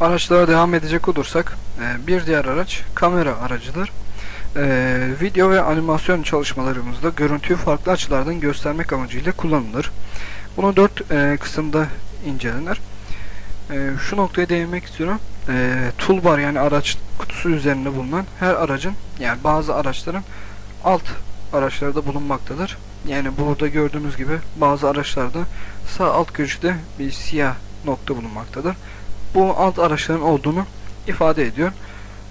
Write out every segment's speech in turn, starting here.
araçlara devam edecek olursak e, bir diğer araç kamera aracıdır. E, video ve animasyon çalışmalarımızda görüntüyü farklı açılardan göstermek amacıyla kullanılır. Bunu dört e, kısımda incelenir. E, şu noktaya değinmek istiyorum. E, toolbar yani araç kutusu üzerinde bulunan her aracın yani bazı araçların alt araçlarda bulunmaktadır. Yani burada gördüğünüz gibi bazı araçlarda sağ alt köşede bir siyah nokta bulunmaktadır. Bu alt araçların olduğunu ifade ediyor.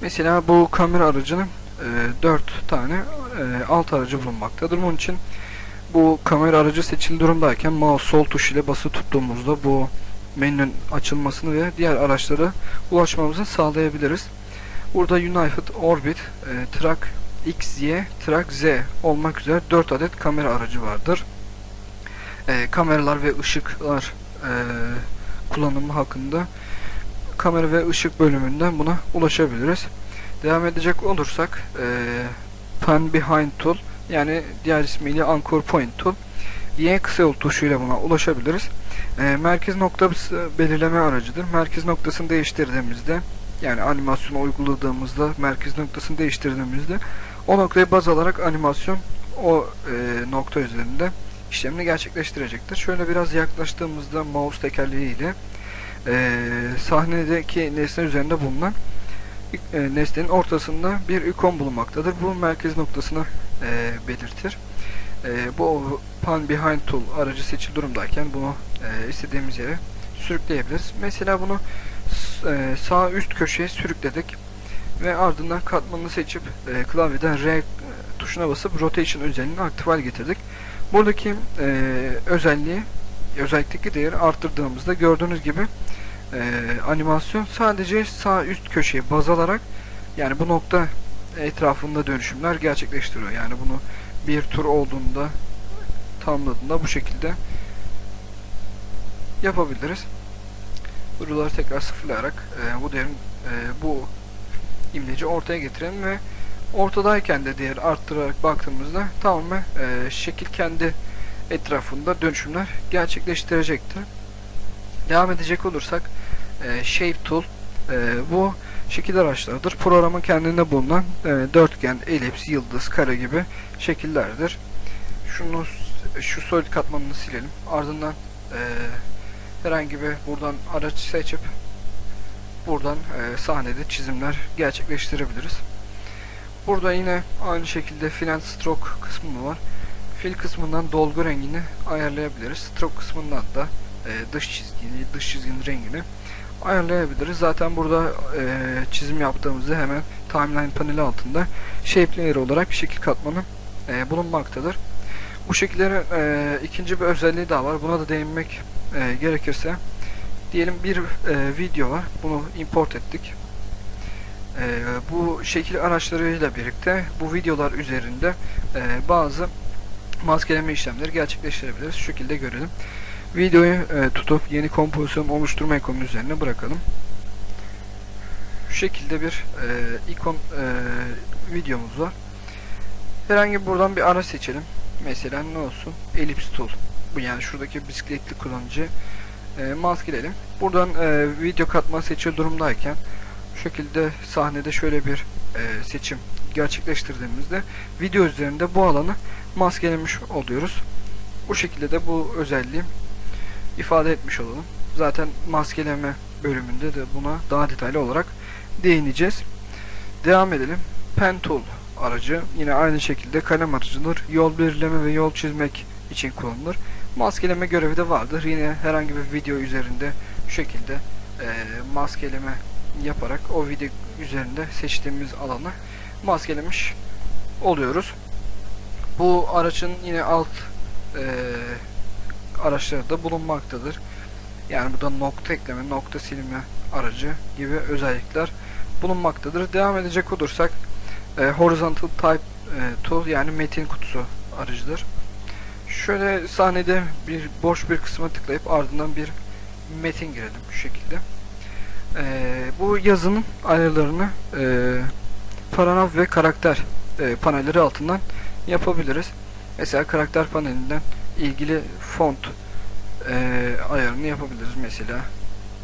Mesela bu kamera aracının e, 4 tane e, alt aracı bulunmaktadır. Bunun için bu kamera aracı seçili durumdayken mouse sol tuş ile bası tuttuğumuzda bu menünün açılmasını ve diğer araçlara ulaşmamızı sağlayabiliriz. Burada Unified Orbit, e, Track X, Y, Track Z olmak üzere 4 adet kamera aracı vardır. E, kameralar ve ışıklar e, kullanımı hakkında kamera ve ışık bölümünden buna ulaşabiliriz. Devam edecek olursak e, Pan Behind Tool yani diğer ismiyle Anchor Point Tool Y kısa yol tuşuyla buna ulaşabiliriz. E, merkez nokta belirleme aracıdır. Merkez noktasını değiştirdiğimizde yani animasyonu uyguladığımızda merkez noktasını değiştirdiğimizde o noktayı baz alarak animasyon o e, nokta üzerinde işlemini gerçekleştirecektir. Şöyle biraz yaklaştığımızda mouse tekerleği ile e, sahnedeki nesne üzerinde bulunan e, nesnenin ortasında bir ikon bulunmaktadır. Bu merkez noktasını e, belirtir. E, bu Pan Behind Tool aracı seçili durumdayken bunu e, istediğimiz yere sürükleyebiliriz. Mesela bunu e, sağ üst köşeye sürükledik ve ardından katmanını seçip e, klavyeden R tuşuna basıp rotation özelliğini aktif hale getirdik. Buradaki e, özelliği özellikteki değeri arttırdığımızda gördüğünüz gibi e, animasyon sadece sağ üst köşeye baz alarak yani bu nokta etrafında dönüşümler gerçekleştiriyor. Yani bunu bir tur olduğunda tamamladığında bu şekilde yapabiliriz. Buraları tekrar sıfırlayarak e, bu değerin e, bu imleci ortaya getirelim ve ortadayken de değer arttırarak baktığımızda tamamen e, şekil kendi etrafında dönüşümler gerçekleştirecektir. Devam edecek olursak e, Shape Tool e, bu şekil araçlarıdır. Programın kendinde bulunan e, dörtgen, elips, yıldız, kare gibi şekillerdir. Şunu şu solid katmanını silelim. Ardından e, herhangi bir buradan araç seçip buradan e, sahnede çizimler gerçekleştirebiliriz. Burada yine aynı şekilde fill and stroke kısmı var. Fill kısmından dolgu rengini ayarlayabiliriz. Stroke kısmından da e, dış çizgini, dış çizginin rengini ayarlayabiliriz. Zaten burada e, çizim yaptığımızda hemen timeline paneli altında shape layer olarak bir şekil katmanı e, bulunmaktadır. Bu şekillerin e, ikinci bir özelliği daha var. Buna da değinmek e, gerekirse diyelim bir e, video var. Bunu import ettik. E, bu şekil araçlarıyla birlikte bu videolar üzerinde e, bazı maskeleme işlemleri gerçekleştirebiliriz. Şu şekilde görelim. Videoyu e, tutup yeni kompozisyon oluşturma ikonu üzerine bırakalım. Şu şekilde bir e, ikon e, videomuz var. Herhangi buradan bir araç seçelim. Mesela ne olsun? Ellipse tool. Bu yani şuradaki bisikletli kullanıcı e, maskeleyelim. Buradan e, video katma seçili durumdayken şu şekilde sahnede şöyle bir e, seçim gerçekleştirdiğimizde video üzerinde bu alanı maskelemiş oluyoruz. Bu şekilde de bu özelliği ifade etmiş olalım. Zaten maskeleme bölümünde de buna daha detaylı olarak değineceğiz. Devam edelim. Pen Tool aracı yine aynı şekilde kalem aracıdır. Yol belirleme ve yol çizmek için kullanılır. Maskeleme görevi de vardır. Yine herhangi bir video üzerinde şu şekilde e, maskeleme yaparak o video üzerinde seçtiğimiz alanı maskelemiş oluyoruz. Bu aracın yine alt e, araçları da bulunmaktadır. Yani burada nokta ekleme, nokta silme aracı gibi özellikler bulunmaktadır. Devam edecek olursak e, horizontal type e, tool yani metin kutusu aracıdır. Şöyle sahnede bir boş bir kısma tıklayıp ardından bir metin girelim şu şekilde. E, bu yazının ayarlarını e, paragraf ve karakter e, panelleri altından yapabiliriz. Mesela karakter panelinden ilgili font e, ayarını yapabiliriz. Mesela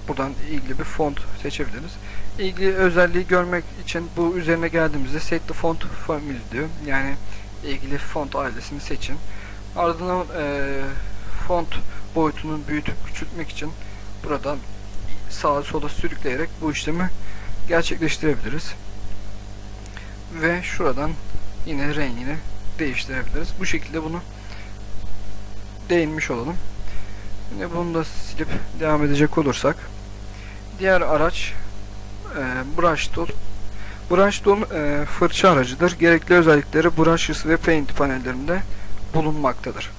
buradan ilgili bir font seçebiliriz. İlgili özelliği görmek için bu üzerine geldiğimizde set the font family diyor. Yani ilgili font ailesini seçin. Ardından e, font boyutunu büyütüp küçültmek için buradan sağa sola sürükleyerek bu işlemi gerçekleştirebiliriz. Ve şuradan yine rengini değiştirebiliriz. Bu şekilde bunu değinmiş olalım. Yine bunu da silip devam edecek olursak diğer araç e, brush tool brush tool e, fırça aracıdır. Gerekli özellikleri brushes ve paint panellerinde bulunmaktadır.